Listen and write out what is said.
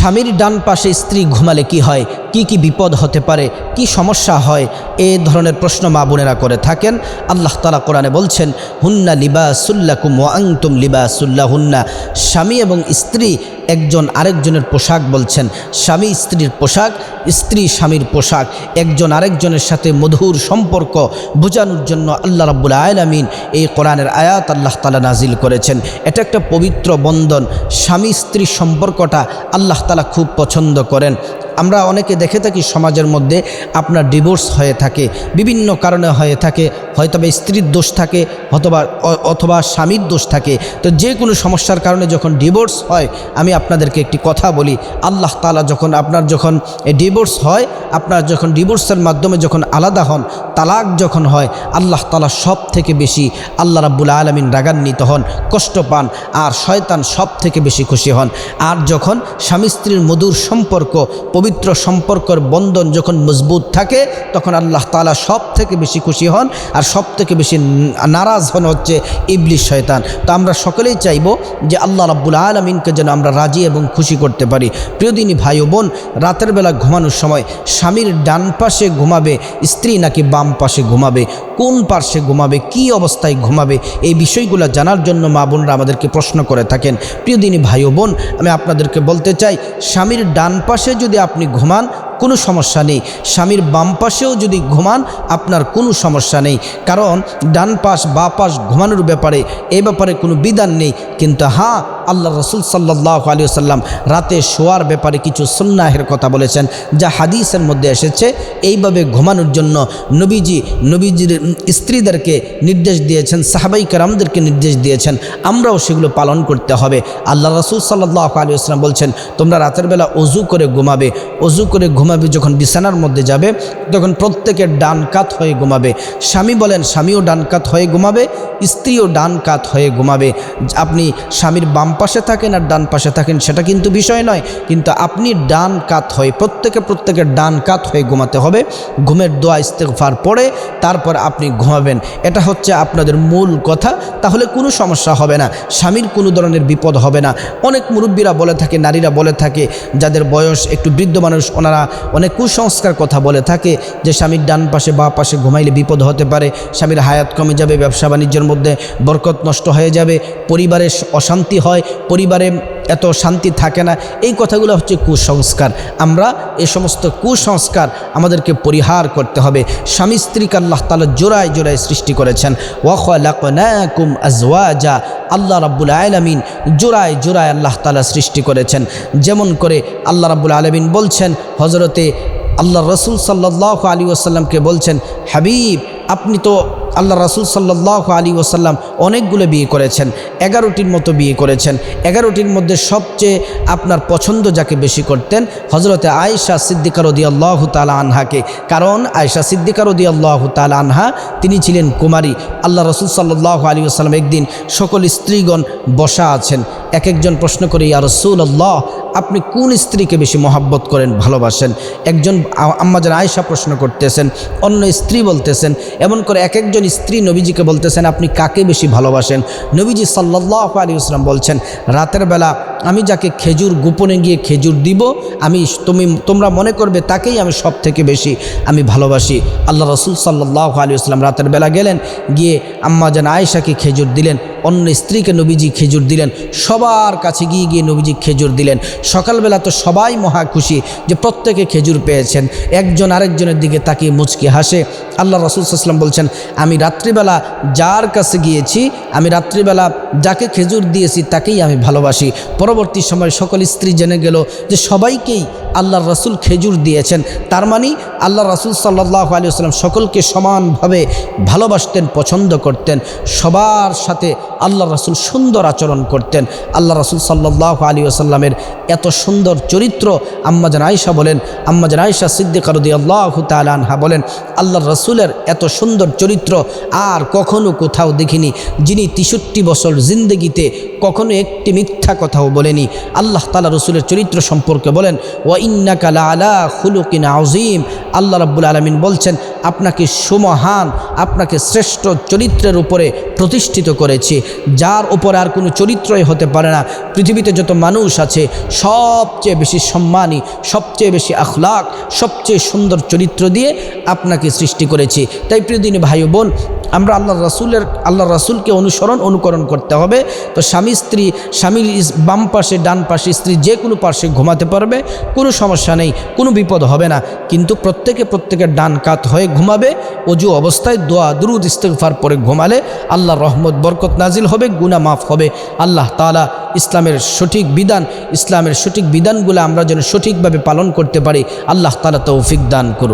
স্বামীর ডান পাশে স্ত্রী ঘুমালে কি হয়? কি কি বিপদ হতে পারে, কি সমস্যা হয়, এ ধরনের প্রশ্ন মা বোনেরা করে থাকেন। আল্লাহ তালা কোরআনে বলছেন, হুন্না লিবাসুল্লাকুম ও আংতুম লিবাসুল্লাহ হুন্না স্বামী এবং স্ত্রী একজন আরেকজনের পোশাক বলছেন, স্বামী স্ত্রীর পোশাক, স্ত্রী স্বামীর পোশাক। একজন আরেকজনের সাথে মধুর সম্পর্ক বোঝানোর জন্য আল্লাহ রাব্বুল আলামিন এই কোরআনের আয়াত আল্লাহ তালা নাজিল করেছেন। এটা একটা পবিত্র বন্ধন, স্বামী স্ত্রীর সম্পর্কটা আল্লাহ তালা খুব পছন্দ করেন। আমরা অনেকে দেখে থাকি সমাজের মধ্যে আপনার ডিভোর্স হয়ে থাকে, বিভিন্ন কারণে হয়ে থাকে হয়তো বা স্ত্রীর দোষ থাকে অথবা অথবা স্বামীর দোষ থাকে। তো যে কোনো সমস্যার কারণে যখন ডিভোর্স হয়, আমি আপনাদেরকে একটি কথা বলি, আল্লাহ তালা যখন আপনার যখন ডিভোর্স হয়, আপনার যখন ডিভোর্সের মাধ্যমে যখন আলাদা হন, তালাক যখন হয়, আল্লাহ তালা সব থেকে বেশি আল্লাহ রাব্বুল আলমিন রাগান্বিত হন, কষ্ট পান, আর শয়তান সব থেকে বেশি খুশি হন। আর যখন স্বামী স্ত্রীর মধুর সম্পর্ক পবিত্র সম্পর্কর বন্ধন যখন মজবুত থাকে, তখন আল্লাহ তালা সব থেকে বেশি খুশি হন আর সব থেকে বেশি নারাজ হন হচ্ছে ইবলিশ শয়তান। তো আমরা সকলেই চাইব যে আল্লাহ রাব্বুল আলমিনকে যেন আমরা রাজি এবং খুশি করতে পারি। প্রিয়দিনী ভাই ও বোন, রাতের বেলা ঘুমানোর সময় স্বামীর ডান পাশে ঘুমাবে, স্ত্রী নাকি বাম পাশে ঘুমাবে, কোন পার্শ্বে ঘুমাবে, কি অবস্থায় ঘুমাবে, এই বিষয়গুলো জানার জন্য মা বোনরা আমাদেরকে প্রশ্ন করে থাকেন। প্রিয়দিনী ভাই ও বোন, আমি আপনাদেরকে বলতে চাই, স্বামীর ডান পাশে যদি আপনি ঘুমান কোনো সমস্যা নেই। স্বামীর বাম পাশেও যদি ঘুমান, আপনার কোনো সমস্যা নেই। কারণ ডান পাশ, বা পাশ ঘুমানোর ব্যাপারে এই ব্যাপারে কোনো বিধান নেই। কিন্তু হ্যাঁ আল্লাহ রসুল সাল্লাহ আলী সাল্লাম রাতে শোয়ার ব্যাপারে কিছু সুন্নাহের কথা বলেছেন, যা হাদিসের মধ্যে এসেছে, এইভাবে ঘুমানোর জন্য নবীজি, নবীজির স্ত্রীদেরকে নির্দেশ দিয়েছেন, সাহাবাই কারামদেরকে নির্দেশ দিয়েছেন, আমরাও সেগুলো পালন করতে হবে। আল্লাহ রসুল সাল্লাহ আলী আসলাম বলছেন, তোমরা রাতের বেলা অজু করে ঘুমাবে। অজু করে ঘুমাবে, যখন বিছানার মধ্যে যাবে, তখন প্রত্যেকের ডান কাত হয়ে ঘুমাবে। স্বামী বলেন, স্বামীও ডান কাত হয়ে ঘুমাবে, স্ত্রীও ডান কাত হয়ে ঘুমাবে। আপনি স্বামীর বাম পাশে থাকেন আর ডান পাশে থাকেন, সেটা কিন্তু বিষয় নয়। কিন্তু আপনি ডান কাত হয়ে, প্রত্যেকে প্রত্যেকের ডান কাত হয়ে ঘুমাতে হবে। ঘুমের দোয়া ইস্তেকফার পড়ে, তারপর আপনি ঘুমাবেন। এটা হচ্ছে আপনাদের মূল কথা। তাহলে কোনো সমস্যা হবে না। স্বামীর কোনো ধরনের বিপদ হবে না। অনেক মুরব্বীরা বলে থাকে, নারীরা বলে থাকে, যাদের বয়স একটু বৃদ্ধ মানুষ, ওনারা অনেক কুসংস্কার কথা বলে থাকে যে স্বামীর ডান পাশে বা পাশে ঘুমাইলে বিপদ হতে পারে, স্বামীর হায়াত কমে যাবে, ব্যবসা বাণিজ্যের মধ্যে বরকত নষ্ট হয়ে যাবে, পরিবারে অশান্তি হয়, পরিবারে এত শান্তি থাকে না। এই কথাগুলো হচ্ছে কুসংস্কার। আমরা এ সমস্ত কুসংস্কার আমাদেরকে পরিহার করতে হবে। স্বামী স্ত্রীকে আল্লাহ তালা জোড়ায় জোড়ায় সৃষ্টি করেছেন। ওয়াকুম আজওয়াজা। আল্লাহ রাব্বুল আলমিন জোড়ায় জোড়ায় আল্লাহ তালা সৃষ্টি করেছেন। যেমন করে আল্লাহ রাব্বুল আলমিন বলছেন হজরতে আল্লাহ রসুল সাল্লাহ আলী ওসাল্লামকে বলছেন হাবিব আপনি তো আল্লাহ রাসুল সাল্লাহ আলী ওসাল্লাম অনেকগুলো বিয়ে করেছেন। এগারোটির মতো বিয়ে করেছেন। এগারোটির মধ্যে সবচেয়ে আপনার পছন্দ যাকে বেশি করতেন হজরতে আয়েশা সিদ্দিকার রদি আল্লাহ তালা আনহাকে। কারণ আয়েশা সিদ্দিকার রদি আল্লাহ তালা আনহা, তিনি ছিলেন কুমারী। আল্লাহ রসুল সাল্লাহ আলী ওসাল্লাম একদিন সকল স্ত্রীগণ বসা আছেন। এক একজন প্রশ্ন করে, ইয়া রসুল আল্লাহ আপনি কোন স্ত্রীকে বেশি মহাব্বত করেন, ভালোবাসেন? একজন আম্মাজান আয়েশা প্রশ্ন করতেছেন, অন্য স্ত্রী বলতেছেন, এমন করে এক একজন স্ত্রী নবীজিকে বলতেছেন আপনি কাকে বেশি ভালোবাসেন? নবীজি সাল্লাহ আলী আসলাম বলছেন রাতের বেলা আমি যাকে খেজুর গোপনে গিয়ে খেজুর দিব, আমি তুমি, তোমরা মনে করবে তাকেই আমি সব থেকে বেশি আমি ভালোবাসি। আল্লাহ রসুল সাল্লাহ আলী আসলাম রাতের বেলা গেলেন, গিয়ে আম্মা যেন আয়েশাকে খেজুর দিলেন, অন্য স্ত্রীকে নবীজি খেজুর দিলেন, সবার কাছে গিয়ে গিয়ে নবীজি খেজুর দিলেন। সকালবেলা তো সবাই মহা খুশি যে প্রত্যেকে খেজুর পেয়েছেন, একজন আরেকজনের দিকে তাকিয়ে মুচকি হাসে। আল্লাহ রসুল সাল্লাম বলছেন, আমি রাত্রিবেলা যার কাছে গিয়েছি, আমি রাত্রিবেলা যাকে খেজুর দিয়েছি তাকেই আমি ভালোবাসি। পরবর্তী সময় সকল স্ত্রী জেনে গেল যে সবাইকেই আল্লাহ রসুল খেজুর দিয়েছেন। তার মানে আল্লাহ রসুল সাল্লাহ আলী আসসালাম সকলকে সমানভাবে ভালোবাসতেন, পছন্দ করতেন, সবার সাথে আল্লাহ রসুল সুন্দর আচরণ করতেন। আল্লাহ রসুল সাল্লাহ আলী আসাল্লামের এত সুন্দর চরিত্র আম্মাজান আয়সা বলেন, আম্মাজান আয়সা সিদ্দিকারদি আল্লাহ তালানহা বলেন আল্লাহ রসুলের এত সুন্দর চরিত্র আর কখনো কোথাও দেখিনি। যিনি তেষট্টি বছর জিন্দগিতে কখনো একটি মিথ্যা কথাও বলেনি। আল্লাহ তালা রসুলের চরিত্র সম্পর্কে বলেন, ওয়া আলা খুলুকিন আজিম আল্লাহ রাব্বুল আলমিন বলছেন, আপনাকে সুমহান, আপনাকে শ্রেষ্ঠ চরিত্রের উপরে প্রতিষ্ঠিত করেছি। যার উপরে আর কোনো চরিত্রই হতে পারে না। পৃথিবীতে যত মানুষ আছে, সবচেয়ে বেশি সম্মানী, সবচেয়ে বেশি আখলাক, সবচেয়ে সুন্দর চরিত্র দিয়ে আপনাকে সৃষ্টি করেছি। তাই প্রিয়দিনী ভাই বোন আমরা আল্লাহ রাসুলের আল্লাহ রাসুলকে অনুসরণ, অনুকরণ করতে হবে। তো স্বামী, স্ত্রী, স্বামীর বাম পাশে, ডান পাশে, স্ত্রী যে কোনো পাশে ঘুমাতে পারবে, কোনো সমস্যা নেই, কোনো বিপদ হবে না। কিন্তু প্রত্যেকে প্রত্যেকের ডান কাত হয়ে ঘুমাবে, অজু অবস্থায় দোয়া, দুরুদ, ইস্তেগফার পরে ঘুমালে আল্লাহ রহমত, বরকত নাজিল হবে গুনা মাফ হবে। আল্লাহ তালা ইসলামের সঠিক বিধান, ইসলামের সঠিক বিধানগুলো আমরা যেন সঠিকভাবে পালন করতে পারি, আল্লাহ তালা তৌফিক দান করুন